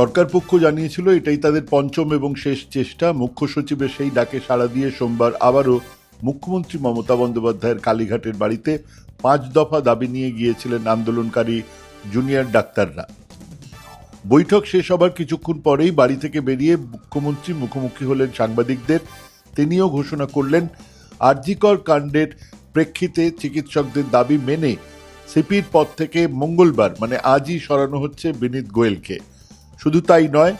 সরকার পক্ষ জানিয়েছিল, এটাই তাদের পঞ্চম এবং শেষ চেষ্টা। মুখ্য সচিবের সেই ডাকে সাড়া দিয়ে সোমবার আবারও মুখ্যমন্ত্রী মমতা বন্দ্যোপাধ্যায়ের কালীঘাটের বাড়িতে পাঁচ দফা দাবি নিয়ে গিয়েছিলেন আন্দোলনকারী জুনিয়র ডাক্তাররা। বৈঠক শেষ হবার কিছুক্ষণ পরেই বাড়ি থেকে বেরিয়ে মুখ্যমন্ত্রী মুখোমুখি হলেন সাংবাদিকদের। তিনিও ঘোষণা করলেন, আরজিকর কাণ্ডের প্রেক্ষিতে চিকিৎসকদের দাবি মেনে সিপির পদ থেকে মঙ্গলবার মানে আজই সরানো হচ্ছে বিনীত গোয়েলকে। শুধু তাই নয়,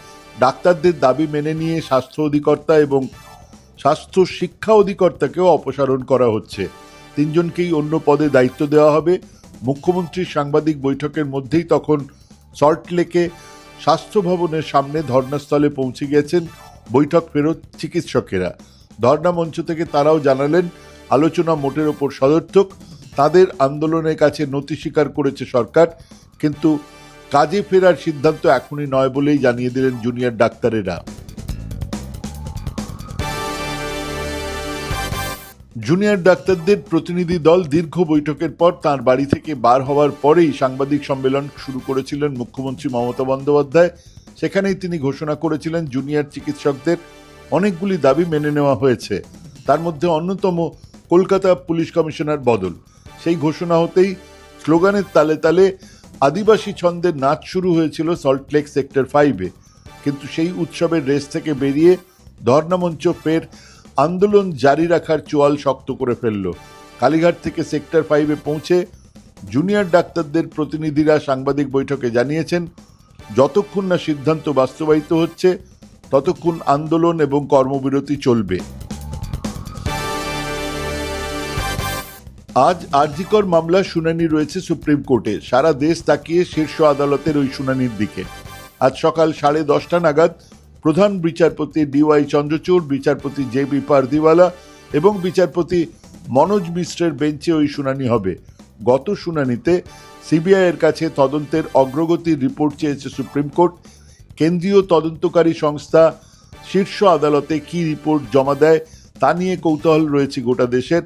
ডাক্তারদের দাবি মেনে নিয়ে স্বাস্থ্য অধিকর্তা এবং স্বাস্থ্য শিক্ষা অধিকর্তাকেও অপসারণ করা হচ্ছে। তিনজনকেই অন্য পদে দায়িত্ব দেওয়া হবে। মুখ্যমন্ত্রীর সাংবাদিক বৈঠকের মধ্যেই তখন সল্টলেকে স্বাস্থ্য ভবনের সামনে ধর্নাস্থলে পৌঁছে গেছেন বৈঠক ফেরত চিকিৎসকেরা। ধর্না মঞ্চ থেকে তারাও জানালেন, আলোচনা মোটের ওপর সদর্থক। তাদের আন্দোলনের কাছে নতি স্বীকার করেছে সরকার, কিন্তু কাজে ফেরার সিদ্ধান্ত এখনই নয় বলেই জানিয়ে দিলেন জুনিয়র ডাক্তারেরা। জুনিয়র ডাক্তারদের প্রতিনিধি দল দীর্ঘ বৈঠকের পর তার বাড়ি থেকে বার হওয়ার পরেই সাংবাদিক সম্মেলন শুরু করেছিলেন মুখ্যমন্ত্রী মমতা বন্দ্যোপাধ্যায়। সেখানেই তিনি ঘোষণা করেছিলেন জুনিয়র চিকিৎসকদের অনেকগুলি দাবি মেনে নেওয়া হয়েছে। তার মধ্যে অন্যতম কলকাতা পুলিশ কমিশনার বদল। সেই ঘোষণা হতেই স্লোগানের তালে তালে আদিবাসী ছন্দের নাচ শুরু হয়েছিল সল্টলেক সেক্টর ফাইভে। কিন্তু সেই উৎসবের রেস থেকে বেরিয়ে ধর্নামঞ্চ ফের আন্দোলন জারি রাখার চোয়াল শক্ত করে ফেলল। কালীঘাট থেকে সেক্টর ফাইভে পৌঁছে জুনিয়র ডাক্তারদের প্রতিনিধিরা সাংবাদিক বৈঠকে জানিয়েছেন, যতক্ষণ না সিদ্ধান্ত বাস্তবায়িত হচ্ছে, ততক্ষণ আন্দোলন এবং কর্মবিরতি চলবে। আজ আরজিকর মামলার শুনানি রয়েছে সুপ্রিম কোর্টে। সারা দেশ তাকিয়ে শীর্ষ আদালতের ওই শুনানির দিকে। আজ সকাল সাড়ে দশটা নাগাদ প্রধান বিচারপতি ডিওয়াই চন্দ্রচূড়, বিচারপতি জে বি পারদিওয়ালা এবং বিচারপতি মনোজ মিশ্রের বেঞ্চে ওই শুনানি হবে। গত শুনানিতে সিবিআই এর কাছে তদন্তের অগ্রগতির রিপোর্ট চেয়েছে সুপ্রিম কোর্ট। কেন্দ্রীয় তদন্তকারী সংস্থা শীর্ষ আদালতে কি রিপোর্ট জমা দেয় তা নিয়ে কৌতূহল রয়েছে গোটা দেশের।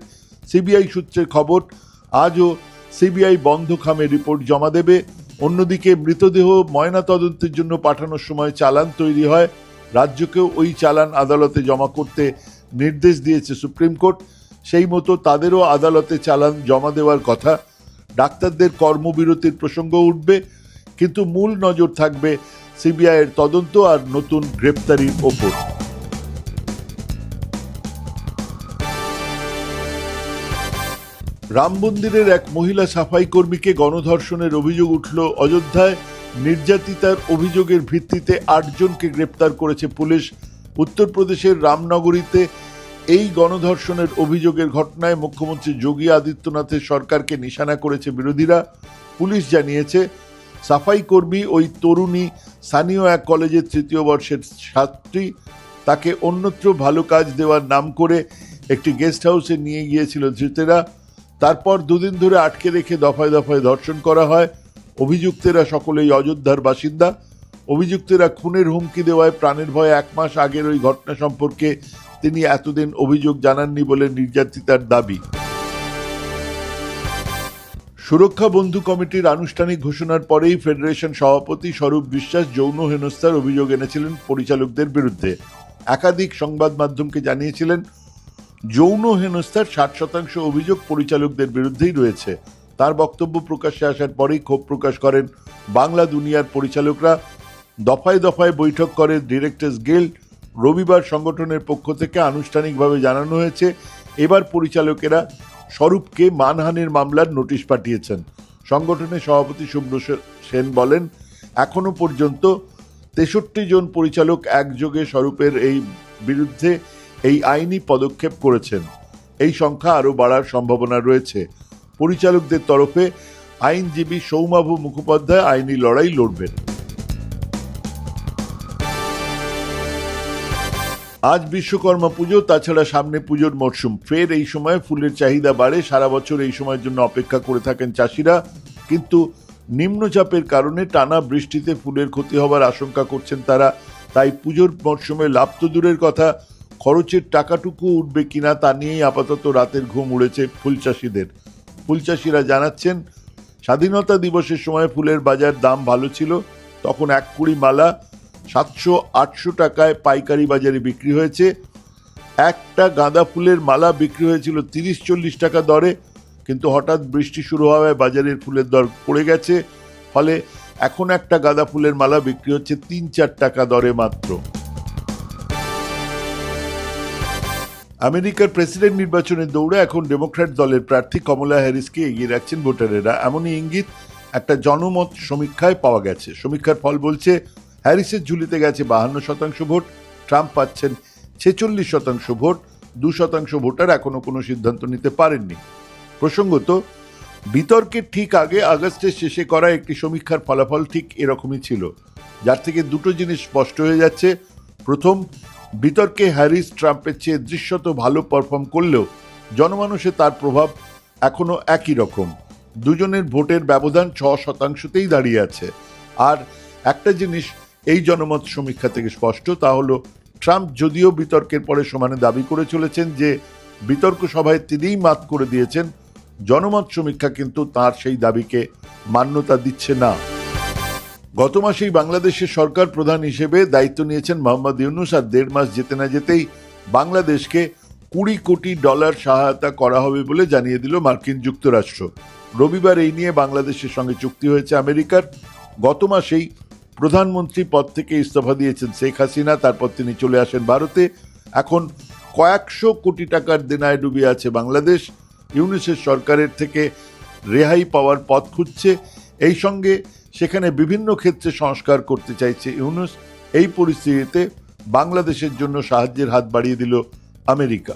সিবিআই সূত্রের খবর, আজও সিবিআই বন্ধ খামে রিপোর্ট জমা দেবে। অন্যদিকে মৃতদেহ ময়না তদন্তের জন্য পাঠানোর সময় চালান তৈরি হয়। রাজ্যকেও ওই চালান আদালতে জমা করতে নির্দেশ দিয়েছে সুপ্রিম কোর্ট। সেই মতো তাদেরও আদালতে চালান জমা দেওয়ার কথা। ডাক্তারদের কর্মবিরতির প্রসঙ্গ উঠবে, কিন্তু মূল নজর থাকবে সিবিআইয়ের তদন্ত আর নতুন গ্রেপ্তারির ওপর। রাম মন্দিরের এক মহিলা সাফাই কর্মীকে গণধর্ষণের অভিযোগ উঠল অযোধ্যায়। নির্যাতিতার অভিযোগের ভিত্তিতে আটজনকে গ্রেপ্তার করেছে পুলিশ। উত্তরপ্রদেশের রামনগরীতে এই গণধর্ষণের অভিযোগের ঘটনায় মুখ্যমন্ত্রী যোগী আদিত্যনাথের সরকারকে নিশানা করেছে বিরোধীরা। পুলিশ জানিয়েছে, সাফাই কর্মী ওই তরুণী স্থানীয় এক কলেজের তৃতীয় বর্ষের ছাত্রী। তাকে অন্যত্র ভালো কাজ দেওয়ার নাম করে একটি গেস্ট হাউসে নিয়ে গিয়েছিল ধৃতেরা। তারপর দুদিন ধরে আটকে রেখে দফায় দফায় ধর্ষণ করা হয়। অভিযুক্তেরা সকলেই অযোধ্যার বাসিন্দা। অভিযুক্তেরা খুনের হুমকি দেওয়ায় প্রাণের ভয়ে এক মাস আগের ওই ঘটনা সম্পর্কে তিনি এতদিন অভিযোগ জানাননি বলে নির্যাতিতার দাবি। সুরক্ষা বন্ধু কমিটির আনুষ্ঠানিক ঘোষণার পরেই ফেডারেশন সভাপতি স্বরূপ বিশ্বাস যৌন হেনস্থার অভিযোগ এনেছিলেন পরিচালকদের বিরুদ্ধে। একাধিক সংবাদ মাধ্যমকে জানিয়েছিলেন যৌন হেনস্থার ষাট শতাংশ অভিযোগ পরিচালকদের বিরুদ্ধেই রয়েছে। তার বক্তব্য প্রকাশ্যে আসার পরেই ক্ষোভ প্রকাশ করেন বাংলা দুনিয়ার পরিচালকরা। দফায় দফায় বৈঠক করে ডিরেক্টর্স গিল্ড। রবিবার সংগঠনের পক্ষ থেকে আনুষ্ঠানিকভাবে জানানো হয়েছে, এবার পরিচালকেরা স্বরূপকে মানহানির মামলার নোটিশ পাঠিয়েছেন। সংগঠনের সভাপতি শুভ্র সেন বলেন, এখনও পর্যন্ত তেষট্টি জন পরিচালক একযোগে স্বরূপের এই বিরুদ্ধে এই আইনি পদক্ষেপ করেছেন। এই সংখ্যা আরও বাড়ার সম্ভাবনা রয়েছে। পরিচালকদের তরফে আইনজীবী সৌমাভু মুখোপাধ্যায় আইনি লড়াই লড়বেন। আজ বিশ্বকর্মা পুজো, তাছাড়া সামনে পুজোর মরশুম। ফের এই সময় ফুলের চাহিদা বাড়ে। সারা বছর এই সময়ের জন্য অপেক্ষা করে থাকেন চাষিরা। কিন্তু নিম্নচাপের কারণে টানা বৃষ্টিতে ফুলের ক্ষতি হবার আশঙ্কা করছেন তারা। তাই পুজোর মরশুমে লাভ তো দূরের কথা। খরচের টাকাটুকু উঠবে কিনা তা নিয়েই আপাতত রাতের ঘুম উড়েছে ফুল চাষিদের ফুল চাষিরা জানাচ্ছেন, স্বাধীনতা দিবসের সময় ফুলের বাজার দাম ভালো ছিল, তখন এক কুড়ি মালা সাতশো আটশো টাকায় পাইকারি বাজারে বিক্রি হয়েছে। একটা গাঁদা ফুলের মালা বিক্রি হয়েছিল তিরিশ চল্লিশ টাকা দরে, কিন্তু হঠাৎ বৃষ্টি শুরু হওয়ায় বাজারের ফুলের দর পড়ে গেছে, ফলে এখন একটা গাঁদা ফুলের মালা বিক্রি হচ্ছে তিন চার টাকা দরে মাত্র। আমেরিকার প্রেসিডেন্ট নির্বাচনের দৌড়ে এখন ডেমোক্র্যাট দলের প্রার্থী কমলা হ্যারিসকে এগিয়ে রাখছেন ভোটারেরা। এমনই ইঙ্গিত একটা জনমত সমীক্ষায় পাওয়া গেছে। সমীক্ষার ফল বলছে, হ্যারিসের ঝুলিতে গেছে বাহান্ন শতাংশ ভোট, ট্রাম্প পাচ্ছেন ছেচল্লিশ শতাংশ ভোট, দু শতাংশ ভোটার এখনও কোনো সিদ্ধান্ত নিতে পারেননি। প্রসঙ্গত বিতর্কের ঠিক আগে আগস্টের শেষে করা একটি সমীক্ষার ফলাফল ঠিক এরকমই ছিল। যার থেকে দুটো জিনিস স্পষ্ট হয়ে যাচ্ছে। প্রথম বিতর্কে হ্যারিস ট্রাম্পের চেয়ে দৃশ্যত ভালো পারফর্ম করলেও জনমানুষে তার প্রভাব এখনও একই রকম। দুজনের ভোটের ব্যবধান ছ শতাংশতেই দাঁড়িয়ে আছে। আর একটা জিনিস এই জনমত সমীক্ষা থেকে স্পষ্ট, তা হলো ট্রাম্প যদিও বিতর্কের পরে সমানে দাবি করে চলেছেন যে বিতর্ক সভায় তিনিই মাত করে দিয়েছেন, জনমত সমীক্ষা কিন্তু তার সেই দাবিকে মান্যতা দিচ্ছে না। গত মাসেই বাংলাদেশের সরকার প্রধান হিসেবে দায়িত্ব নিয়েছেন মোহাম্মদ ইউনুস, আর দেড় মাস যেতে না যেতেই বাংলাদেশকে কুড়ি কোটি ডলার সহায়তা করা হবে বলে জানিয়ে দিল মার্কিন যুক্তরাষ্ট্র। রবিবার এই নিয়ে বাংলাদেশের সঙ্গে চুক্তি হয়েছে আমেরিকার। গত মাসেই প্রধানমন্ত্রী পদ থেকে ইস্তফা দিয়েছেন শেখ হাসিনা, তারপর তিনি চলে আসেন ভারতে। এখন কয়েকশো কোটি টাকার দেনায় ডুবে আছে বাংলাদেশ। ইউনিসের সরকারের থেকে রেহাই পাওয়ার পথ খুঁজছে। এই সঙ্গে সেখানে বিভিন্ন ক্ষেত্রে সংস্কার করতে চাইছে ইউনুস। এই পরিস্থিতিতে বাংলাদেশের জন্য সাহায্যের হাত বাড়িয়ে দিল আমেরিকা।